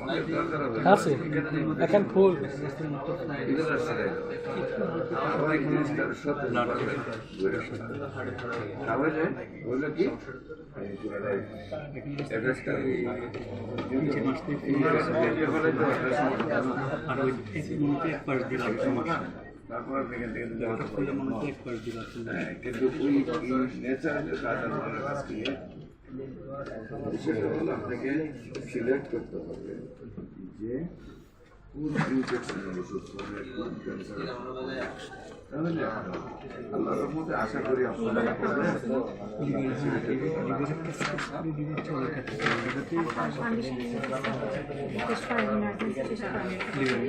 আমাদের দরকার হবে আছে এখন ফুল তাহলে বলল কি অ্যাড্রেসটা আর ওই এক মিনিটে এক পাশ দিলাম সমস্যা তারপর আপনি এখান থেকে যদি ওটা খুলে মনে হচ্ছে এক পাশ দিলাম হ্যাঁ, কিন্তু ওই ন্যাচারাল কাজ আপনার কাছ থেকে সেটা হলো আপনাকে সিলেক্ট করতে হবে যে কোন ইনফেকশনের ওষুধ হবে কোন ক্যান্সার আল্লাহর মধ্যে আশা করি আপনারা রিকোয়েস্ট করেন না